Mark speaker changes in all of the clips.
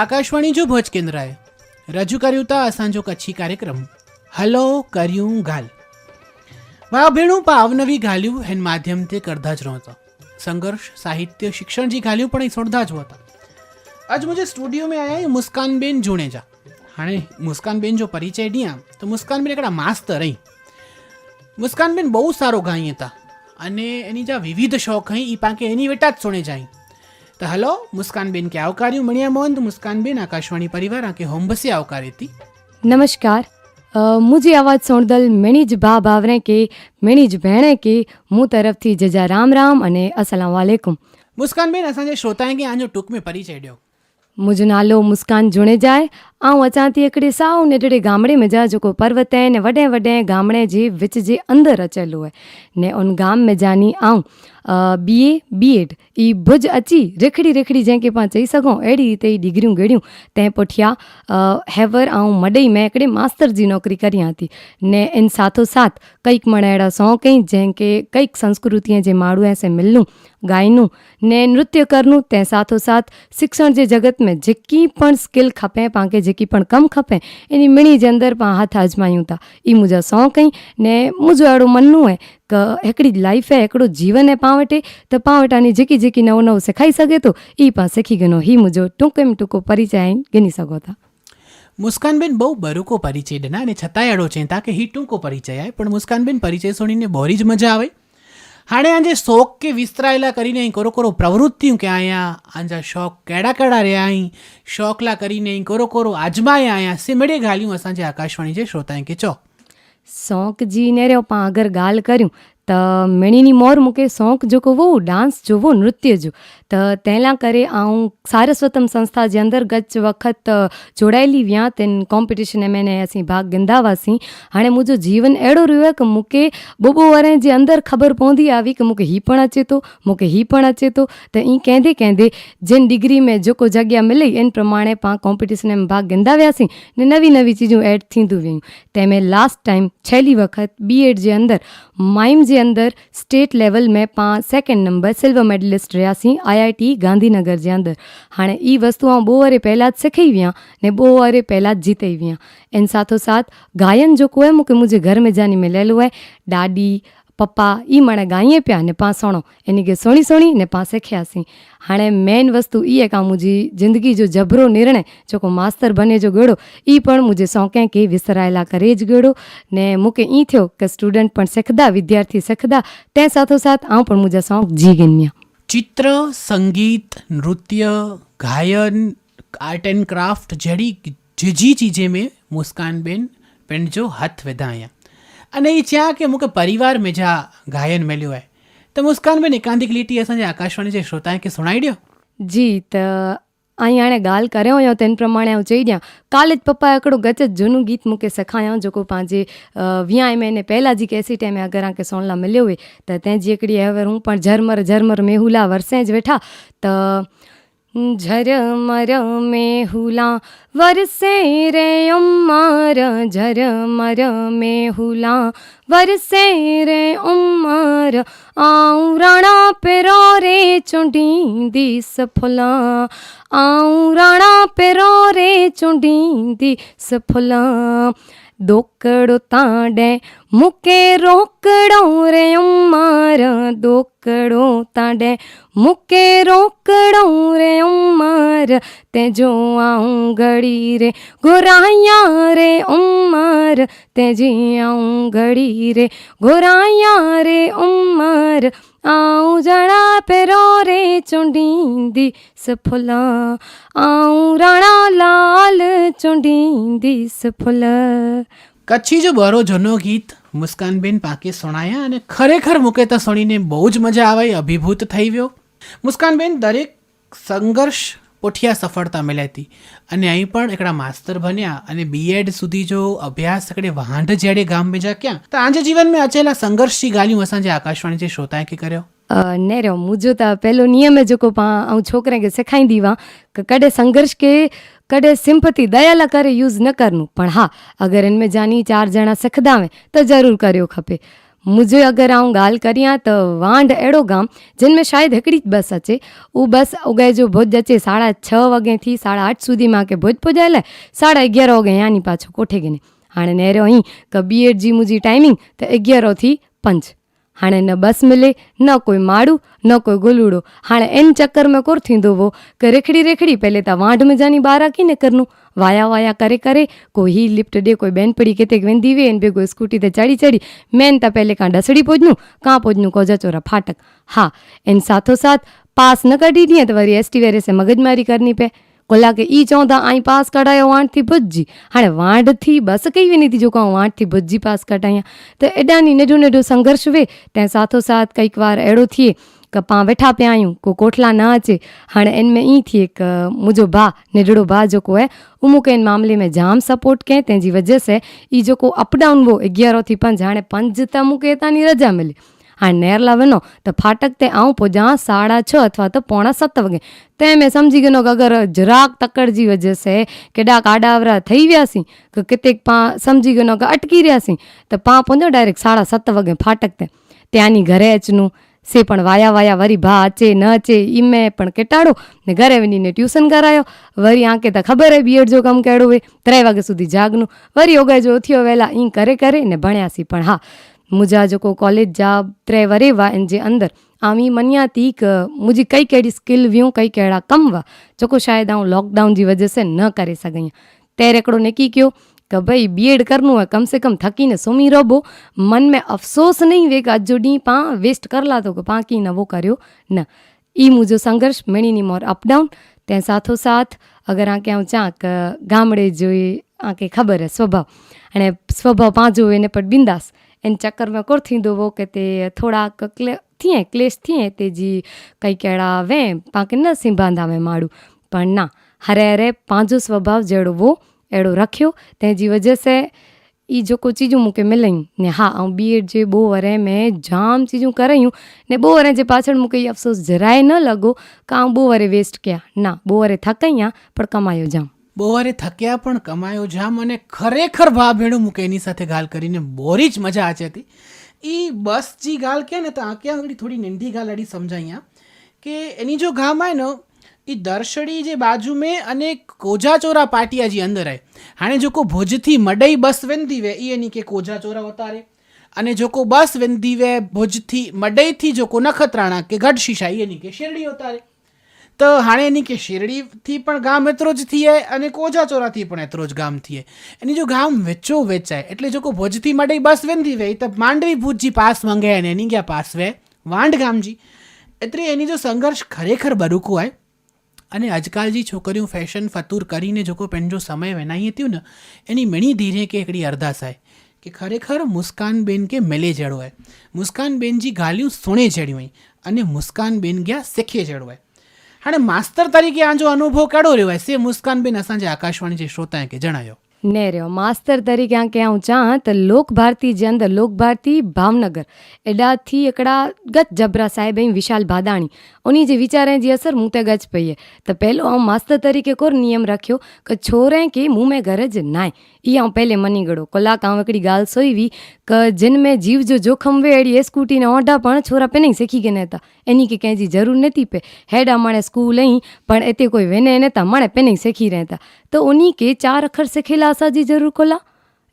Speaker 1: આકાશવાણી જો ભોજ કેન્દ્રએ રજૂ કર્યું તા અસાંજો કચ્છી કાર્યક્રમ. હલો, કર્યું ગાલ. વા ભેણું પાવનવી ગાલ્યું હેન માધ્યમ તે કરતા જ નહોતા. સંઘર્ષ, સાહિત્ય શિક્ષણ જે ગાલ્યું પણ એ છોડતા જ હોતા. આજ મુજે સ્ટુડિયો મેં આયા મુસ્કાનબેન જુણેજા. હાણે, મુસ્કાનબેન જો પરિચય ડિયા તો મુસ્કાનબેન એકડા માસ્તર રહી મુસ્કાનબેન બહુ સારો ગાઈ હતા. અને એની જ્યાં વિવિધ શોખ હઈ એ પાંકે એની વેટા જ સોણે જાય. તો હલો મુસ્કાનબેન કે આવકાર્યું? મણિયા મોહંત મુસ્કાનબેન આકાશવાણી પરિવાર આ કે હોમબસી આવકારી હતી
Speaker 2: નમસ્કાર મુજે અવાજ સોણદલ મેણીજ બા ભાવરે કે મેણીજ ભેણે કે હું તરફથી જજા રામ રામ અને અસલામ
Speaker 1: વાલેકુમ. મુસ્કાનબેન असांजे श्रोताएं खे आंजो टुक में परी छॾियो
Speaker 2: मुंहिंजो नालो मुस्कान जुणेजा आहे ऐं अचां थी हिकिड़े साओ निढड़े गामड़े में जा जेको पर्वत आहिनि वॾे वॾे गामड़े जे विच जे अंदरि अचियलु आहे ने उन गाम में जानी आऊं બીએ બીએડ એ ભજ અચી રેખડી રેખડી જ્યાં કે પાં જઈ સઘો अहिड़ी रीते ई डिग्रियूं ॻड़ियूं तंहिं पुठियां हैवर ऐं मॾई मैं हिकिड़े मास्तर जी नौकिरी करियां थी ने इन साथो साथ कईक मण अहिड़ा शौक़ आहिनि जंहिंखे कईक संस्कृतीअ जे माण्हू ऐं से मिलूं ॻाइनूं ने नृत्य करणु तंहिं साथो साथ शिक्षण जे जगत में जेकी पण स्किल खपे पाण खे जेकी पण कमु खपे इन मिणी जे अंदरि पाण हथ आजमायूं था ई मुंहिंजा शौक़ आहिनि ने मुंहिंजो अहिड़ो मञणो आहे એકડી જ લાઈફ હે એકડું જીવન હે પાવટે, તો પાવટાની જેકી જેકી નવું નવું શીખાઈ શકે તો એ પણ શીખી ગયો હી મુજો ટૂંક એમ ટૂંકો પરિચય ગણી શકો હતા
Speaker 1: મુસ્કાનબેન બહુ બરુકો પરિચય ડના અને છતાંય અડો છે તાકે હી ટૂંકો પરિચય આવે પણ મુસ્કાનબેન પરિચય સુણીને બોરી જ મજા આવે. હાણે આજે શોખ કે વિસ્તરાયેલા કરીને અહીં કોરો કોરો પ્રવૃત્તિયું કે અહીંયા આંજા શોખ કેડા કેડા રહ્યા અહીં શોખલા કરીને અહીં કોરો કોરો આજમાયા અહીંયા સિમડે ગાલ્યું અસાંજે આકાશવાણી જે શ્રોતાએ કે ચો.
Speaker 2: શોંકજીને રહ્યો પાં અગર ગાલ કર્યું. તો, મેણીની મોર મૂકે શોંક જોકો વો ડાન્સ જોવો, નૃત્ય જો. हुओ नृत्य जो त तंहिं लाइ करे ऐं सारस्वतम संस्था जे अंदरि गच वक़्तु जोड़ाइली विया तिन कॉम्पिटिशन में ने असीं भाग ॻंदा हुआसीं हाणे मुंहिंजो जीवन अहिड़ो रहियो आहे की मूंखे ॿुॿो वारे जे अंदरि ख़बर पवंदी आहे की मूंखे हीउ पण अचे थो मूंखे हीउ पण अचे थो त ईअं कंदे कंदे जिन डिग्री में जेको जॻह मिली इन प्रमाणे पाण कॉम्पिटिशन में भाग ॻंदा वियासीं ने नवी नवी चीजूं एड थींदियूं वियूं तंहिंमें लास्ट टाइम छहली वक़्तु बी एड जे अंदरि माइम जे अंदरि स्टेट लेवल में पाण सेकेंड नंबर सिल्वर मेडलिस्ट रहियासीं आई આઈઆઈટી ગાંધીનગર જ્યાં દર હાણે એ વસ્તુ હું બહુ વારે પહેલાં જ શીખવ્યા ને બહુ વારે પહેલાં જ જીતવ્યા. એની સાથોસાથ ગાયન જો કોઈ મૂકે, મુજે ઘર મેં જાની મેં લેલું હોય ડાડી પપ્પા એ મને ગાઈએ પ્યા ને પાસણો. એની કે સોણી સોણી ને પાસે ખ્યાસી. હાણે મેઇન વસ્તુ એ કાં મુજી જિંદગી જો જબરો નિર્ણય જોકો માસ્તર બને જો ગળો એ પણ મુજે શોંકે કે વિસરાયેલા કરે જ ગળો. ને મૂકે ઈ થયો કે સ્ટુડન્ટ પણ શીખદા, વિદ્યાર્થી શીખદા, તે સાથોસાથ આઉં પણ મુજા શોંક જી ગન્યા
Speaker 1: ચિત્ર संगीत नृत्य गायन आर्ट एंड क्राफ्ट जहिड़ी झिझी चीजे में मुस्कान बेन पंहिंजो हथ विधाया अने हीअ चयां की मूंखे परिवार में जा गायन मिलियो आहे त मुस्कान बेन एकांतिक लिटी असांजे आकाशवाणी जे श्रोताए खे सुणाए ॾियो
Speaker 2: जी त અહીં આણે ગાલ કર્યો હોય તેને પ્રમાણે હું જોઈ ગયા કાલે જ પપ્પાએ આકડું ગચે જૂનું ગીત મૂકે સખાયા જોકો પાંજે વ્યાં એમ એને પહેલાં જે કેસી ટાઈમે અગર આંકે સોણલા મળ્યો હોય. તો તે જે એકડી, હવે હું પણ ઝરમર ઝરમર મેહુલા વરસે જ બેઠા. તો ઝરમર મેહુલા વરસે રે ઉમ્માર ઝરમર મેહુલા વરસે રે ઉમ્માર આઉં રાણા પેરો રે ચૂંડી દીસ ફુલા આઉં રાણા પેરો રે ચૂંડી દીસ ફુલા દોકડો તાડે મૂકે રોકડો રે ઉમ્મા માર દોકડો તાડે મૂકે રોકડો રે ઉમર, તે જો આઉં ઘડી રે ગોરાયા રે ઉમર, તે જી આઉં ઘડી રે ગોરાયા રે ઉમર, આઉં જણા પેરો રે ચુંડીંદી સફુલા, આઉં રાણા લાલ ચુંડીંદી સફુલા.
Speaker 1: કચ્છી જો બરો જનો ગીત મુસ્કાનબેન પાકે સુણાયા અને ખરેખર મૂકે તો સુણીને બહુ જ મજા આવે અભિભૂત થઈ ગયો મુસ્કાનબેન દરેક સંઘર્ષ પોઠિયા સફળતા મળ્યા હતી અને અહીં પણ એકડા માસ્તર બન્યા અને બીએડ સુધી જો અભ્યાસ हिकिड़े वांड जहिड़े गाम में जा कयां तव्हांजे जीवन में अचेला संघर्ष जी ॻाल्हियूं असांजे आकाशवाणी जे श्रोताए खे करियो
Speaker 2: अ, न रहियो मुंहिंजो त पहिलो नियम आहे जेको पाण ऐं छोकिरे खे सेखारींदी हुआ की कॾहिं संघर्ष खे कॾहिं सिंपति दया लाइ करे यूज़ न करणो पण हा अगरि हिन में जानी चारि ॼणा सिखंदावे त ज़रूरु करियो खपे मुंहिंजो अगरि आउं ॻाल्हि करियां त वांड अहिड़ो गाम जिन में शायदि हिकिड़ी बस अचे उहा बस उगे जो भुज अचे साढा छह वॻे थी साढा आठ સુધી मूंखे भुज पुॼाए लाइ साढा एग्यारह वॻे यानी पाछो कोठे गिने हाणे नेरियो ई क बी एड जी मुंहिंजी टाइमिंग त एग्यारहों थी पंज हाणे न बस मिले न कोई माड़ू न कोई गुलूड़ो हाणे इन चक्कर में कुर थींदो हुओ की रेखड़ी रेखड़ी पहले त वांढ में जानी ॿाहिरां की निकिरनूं वाया वाया करे करे कोई ही लिफ्ट ॾे कोई बेनपड़ी किथे वेंदी हुई इन बेगो स्कूटी ते चढ़ी चढ़ी मेन त पहले खां डसड़ी पुॼनूं कां पुॼनूं कोजा चोरा फाटक हा इन साथो साथ पास न कढी ॾींहं त वरी एस टी वेरे से मगजमारी करणी पए कोला खे ई चवंदा आई पास कढायो वांड थी भुॼी हाणे वांड थी बस कई वञे थी जेको आउं वांड थी भुॼी पास कढायां त एॾा नी नेॾो नेॾो संघर्ष वे तंहिं साथो साथ कईक बार अहिड़ो थिए क पां वेठा पिया आहियूं को कोठला न अचे हाणे इन में ईअं थिए क मुंहिंजो भाउ निढड़ो भाउ जेको आहे उहो मूंखे इन मामले में जाम सपोर्ट कयईं तंहिंजी वजह से ई जेको अप डाउन हो अॻियारो थी पंज हाणे पंज त मूंखे हितां जी रजा मिली આ નેરલા વનો તો ફાટક તે આવું પહોંચા સાડા છ અથવા તો પોણા સત્ત વાગે. તે મેં સમજી ગયો કે અગર જરાક તકડજી વજશે કે ડાક આડાવરા થઈ ગયા સી કે કેટલેક પા, સમજી ગયો કે અટકી રહ્યા સી તો પા પહોંચ્યો ડાયરેક્ટ સાડા સત્ત વાગે ફાટક તે. ત્યાંની ઘરે અચનું સે પણ વાયા વાયા વરી ભા અચે ન અચે ઈ મેં પણ કેટાડો. ને ઘરે વનીને ટ્યુશન કરાયો. વરી આંકે તો ખબર હે બીએડ જો કમ કેડું હોય. ત્રણ વાગ્યા સુધી જાગનું. વરી ઓગાય જો થયો વહેલા ઈ કરે કરે ને ભણ્યા સી પણ હા. जेको कॉलेज जा टे वरे हुआ इन जे अंदरि आउं ई मञियां थी की मुंहिंजी कई कहिड़ी स्किल हुयूं कई कहिड़ा कम हुआ जेको शायदि आउं लॉकडाउन जी वजह से न करे सघई तैर हिकिड़ो निकी कयो कि भई बी एड करणो है कम से कम थकी न सुम्ही रहो मन में अफ़सोस नहीं वे कि अॼु जो ॾींहुं पाण वेस्ट कर लाथो की पाण कीअं न वो करियो न ई मुंहिंजो संघर्ष मिणी नी मोर अप डाउन तंहिं साथो साथ अगरि आंके आउं चवां की गामड़े जो ई आंखे ख़बर आहे स्वभाव हाणे स्वभाव पंहिंजो हुए ने पट बिंदास इन चक्कर में कुर थींदो हुओ की हिते थोरा क्ले थियईं क्लेश थियईं हिते जी काई कहिड़ा वहम पाण खे न सिंभांदा हुआ माण्हू पर न हर हर पंहिंजो स्वभाव जहिड़ो हुओ अहिड़ो रखियो तंहिंजी वजह सां ई जेको चीजूं मूंखे मिलनि ने हा ऐं बी एड जे ॿो वरे में जाम चीजूं करायूं ने ॿो वरे जे पाछड़ मूंखे इहो अफ़सोसु ज़राए न लॻो की आउं ॿो वरे वेस्ट कया न ॿो वरे थकई आहे पर कमायो जाम
Speaker 1: બહુવારે થક્યા પણ કમાયો જામ અને ખરેખર ભા ભેણું મૂકે એની સાથે ગાલ કરીને બોરી જ મજા આચી હતી. એ બસ જી ગાલ કહે ને તો આંક્યા આગળ થોડી નીંઢી ગાલ અડી સમજાય કે એની જો ગામ આવે ને એ દર્શડી જે બાજુ મેં અને કોજાચોરા પાટિયાજી અંદર આય. હાણે જો કો ભોજથી મડઈ બસ વેંધી વે એ એની કે કોજાચોરા ઉતારે અને જો કો બસ વેંધી વે ભોજથી મડઈથી જો કો નખત્રાણા કે ગઢશીશા એની કે શેરડી ઉતારે તો હાણે એની કે શેરડીથી પણ ગામ એતરો જ થઈએ અને કોજાચોરાથી પણ એતરો જ ગામ થઈએ એની જો ગામ વેચો વેચાય, એટલે જો કો ભોજથી માટે બસ વેંધી વે તો માંડવી ભૂજજી પાસ મંગે અને એની ગયા પાસ વે વાંઢ ગામજી. એટલે એની જો સંઘર્ષ ખરેખર બરુકું હોય, અને આજકાલજી છોકરીઓ ફેશન ફતુર કરીને જો કોઈ પેનજો સમય વેનાઈએ થયું ને, એની મણી ધીરે કે એકડી અરદાસ આય કે ખરેખર મુસ્કાનબેન કે મેલે જડવાય મુસ્કાનબેનજી ગાલ્યું સોણે જડ્યું અને મુસ્કાનબેન ગયા શેખે જડવાય અને માસ્તર તરીકે આ જો અનુભવ કેળો રહ્યો હોય સે મુસ્કાનબેન અસાંજે આકાશવાણી જે શ્રોતાએ કે જણાયો.
Speaker 2: ને રહ્યો. માસ્તર તરીકે આ ક્યાં હું ચા તો લોક ભારતી જે અંદર લોક ભારતી ભાવનગર. એડાથી એકડા ગત જબરા સાહેબ અહીં વિશાલ ભાદાણી. ઉની જે વિચારે જે અસર હું તે ગજ પઈએ. તો પહેલો હું માસ્તર તરીકે કોર નિયમ રાખ્યો કે છોરે કે મું મેં ઘર જ નાય. એ હું પહેલે મની ગળો. કલાક આવું એકડી ગાલ સોઈવી કે જન મેં જીવ જો જોખમ વે એડી એ સ્કૂટીને ઓઢા પણ છોરા પે નહીં શીખી ગયા હતા એની કે કંઈ જરૂર નથી પે. હેડા માણે સ્કૂલ અહીં, પણ એતે કોઈ વેને એને તા માણે પે નહીં શીખી રહેતા. તો ઉની કે ચાર અખર શીખેલા આશાજી જરૂર કોલા?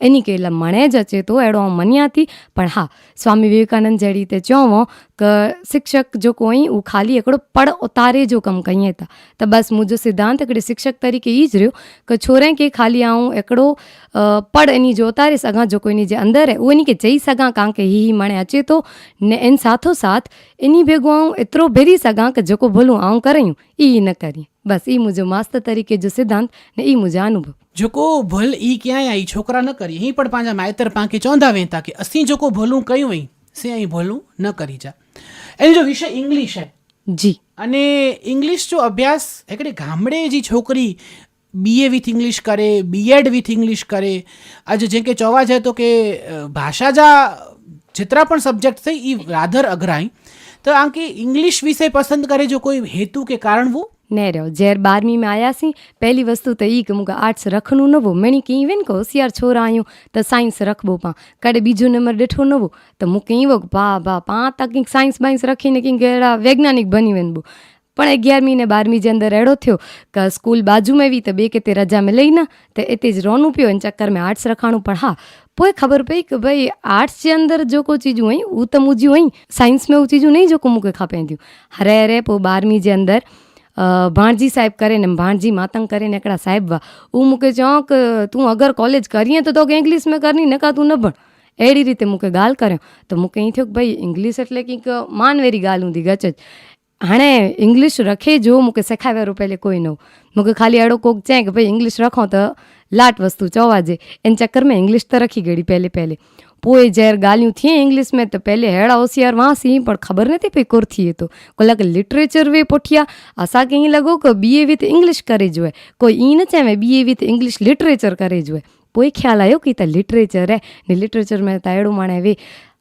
Speaker 2: એની કે એટલે મને જ અચેતો એડો મન્યાતી પણ હા, સ્વામી વિવેકાનંદ જે રીતે ચોવો हा स्वामी विवेकानंद जहिड़ी हिते चयो क शिक्षक जेको हुई उहो ख़ाली हिकिड़ो पढ़ उतारे जो कमु कईं था त बसि मुंहिंजो सिद्धांत हिकिड़े शिक्षक तरीक़े ई ज रहियो की छोरे खे ख़ाली आउं हिकिड़ो अ, पढ़ इन जो उतारे सघां जेको इन जे अंदरि आहे उहो इन खे चई सघां कांके ही ही मणे अचे थो ने इन साथो साथ इन भेगो आउं एतिरो भेरी सघां की जेको भुलूं आउं करियूं ई न करी बसि ई मुंहिंजो मास्तर तरीक़े जो सिद्धांत ने ई मुंहिंजा अनुभव
Speaker 1: जेको भुल ई कीअं आई छोकिरा न करी हीअं पण पंहिंजा माइतर पाण खे चवंदा वेनि था की असीं जेको भुलूं कयूं हुई से ऐं भुलूं न करिजा એની જો વિષય ઇંગ્લિશ છે
Speaker 2: જી.
Speaker 1: અને ઇંગ્લિશ જો અભ્યાસ એકડે ગામડે જે છોકરી બીએ વિથ ઇંગ્લિશ કરે બીએડ વિથ ઇંગ્લિશ કરે આજે જે કે ચોવા જાય તો કે ભાષા જા જેટલા પણ સબ્જેક્ટ થઈ એ રાધર અઘરાઈ તો આમ કે ઇંગ્લિશ વિષય પસંદ કરે જો કોઈ હેતુ કે કારણ હું
Speaker 2: ને રહ્યો. જ્યારે બારમીમાં આવ્યા સી પહેલી વસ્તુ તો એ કે મૂકે આર્ટ્સ રખનું નવું. મેણી કે ઇવેન કે હોશિયાર છોરા આયું, તો સાયન્સ રખબો પા. કાડે બીજો નંબર ડેઠો નવો, તો મૂકે ઈવો ભા ભા પા તા કંઈક સાયન્સ બાયન્સ રખીને કંઈક વૈજ્ઞાનિક બની વેનબો પણ અગિયારમી ને બારમી જે અંદર એડો થયો, કે સ્કૂલ બાજુમાં એવી તો બે કે તે રજા મેં લઈને તે એ તે જ રોનું પીઓ અને ચક્કર મેં આર્ટ્સ રખાણું, પણ હા, પોએ ખબર પડી કે ભાઈ આર્ટ્સ જે અંદર જો કોઈ ચીજું હોય હું તો મૂજ્યું હોય, સાયન્સમાં એવું ચીજું નહીં જો કોઈ મૂકે ખાપે થયું હરે હરે પો બારમી જે અંદર ભાણજી સાહેબ કરે ને ભાણજી માતંગ કરે ને એકડા સાહેબ વા. હું મૂકે ચોંક તું અગર કોલેજ કરીએ તો તો કે ઇંગ્લિશ મેં કરની નકા તું ન ભણ. એડી રીતે મૂકે ગાલ કર્યો. તો મૂકે અહીં થયું કે ભાઈ ઇંગ્લિશ એટલે કંઈક માનવેરી ગાલ ઊંધી ગચ જ. હાણે ઇંગ્લિશ રખે જો. મૂકે, શેખાવ્યા રૂપેલે કોઈ નવું મૂકે, ખાલી એડો કોક જાય કે ભાઈ ઇંગ્લિશ રખો તો લાટ વસ્તુ ચવાજે એને ચક્કર મેં ઇંગ્લિશ તો રખી ગઈ પહેલે પહેલે. पोइ जैर ॻाल्हियूं थियूं इंग्लिश में त पहले अहिड़ा होशियार हुआसीं पर ख़बर नथी पई कुर थिए थो कलाक लिटरेचर वे पुठियां असांखे ईअं लॻो की बी ए विथ इंग्लिश करे जो आहे कोई ईअं न चवे B A with English literature करे जो आहे पोइ ख़्यालु आयो की त लिटरेचर आहे ने लिटरेचर में त अहिड़ो माणे वे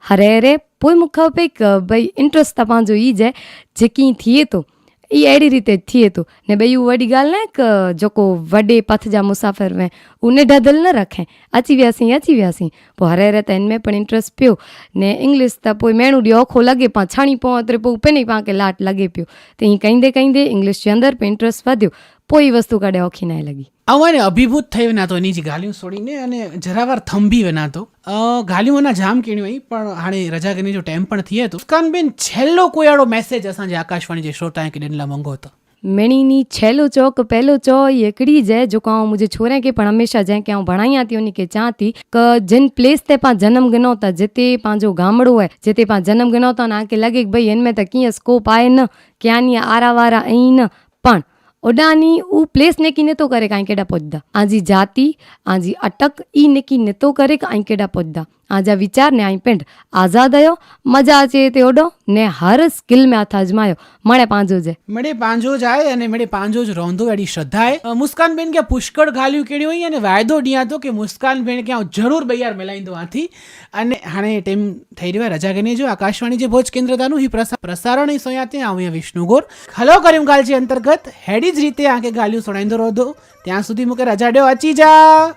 Speaker 2: हरे हरे पोइ मूंखे खपे की भई इंट्रस्ट त पंहिंजो ई जे जेकी थिए थो એ એડી રીતે જ થિયે તું ને બે યુ વડી ગાલ ને કે જોકો વડે પથ जा મુસાફર મેં ઉને ઢાદલ ન રખે. અચી વ્યાસી અચી વ્યાસી પો હરે રે તન મેં પણ ઇન્ટરેસ્ટ પ્યો. ને ઇંગ્લિશ તા પોઈ મેણું ડી ઓખો લગે પા છાણી પો અત્રે પો ઉપે નહીં પાંકે લાટ લગે પ્યો. તો અહીં કઈ દે કઈ દે ઇંગ્લિશ જે અંદર પણ ઇન્ટરેસ્ટ વધ્યો. પોઈ વસ્તુ કડે ઓખી લગી. ಅವನೇ ಅಭಿಭೂತ
Speaker 1: થયો એની જ ગાલિયું છોડીને અને જરાવાર થંભી વનાતો ગાલિયુંના જામ કેણી હોય પણ હાણે રજા કરીને જો ટાઈમ પણ થઈએ તો. ઉસ્કાનબેન છેલ્લો કોયાળો મેસેજ અસાંજે આકાશવાણી જે શ્રોતા કે ડેનલા મંગો હતો.
Speaker 2: મેણીની છેલ્લો ચો કે પહેલો ચો એકડી જાય જો કહું મુજે છોરે કે પણ હંમેશા જાય કે હું ભણાઈ આતી ઓની કે ચાતી કે જિન પ્લેસ તે પા જન્મ ગનોતા જેતે પાંજો ગામડો હે જેતે પા જન્મ ગનોતા ના કે લગે કે ભાઈ એનમે તો ક્યાં સ્કોપ આય ન ક્યાંની આરાવારા અહીં ન. પણ ઓડાની ઉ પ્લેસ ને કી નેતો કરે કાંઈ કેડા પોદ્દા આજી જાતિ આજી અટક ઈ ને કી નેતો કરે કાંઈ કેડા આજે આ વિચારને અહીં પેન્ટ આઝાદયો મજા છે તેઓડો ને હર સ્કિલ મેં હાથ અજમાયો. મળે પાંજો જે.
Speaker 1: મળે પાંજો જાય અને મળે પાંજો જ રોંધો એડી શ્રદ્ધાએ મુસ્કાનબેન કે પુષ્કળ ગાલ્યું કેળ્યું હોય અને વાયદો ડિયાતો કે મુસ્કાનબેન ક્યાં જરૂર બૈયાર મેલાઈ દો આથી અને હાણે ટાઈમ થઈ રહ્યો રજા કરીને જો. આકાશવાણી જે ભોજ કેન્દ્રતાનું હિ પ્રસારણ હિ સોયાતે આવું વિષ્ણુગોર. હલો કરીમ ગાલજી અંતર્ગત. હેડી જ રીતે આંકે ગાલ્યું સોણાઈંદો રોધો. ત્યાં સુધી મૂકે રજા ડ્યો અચી જા.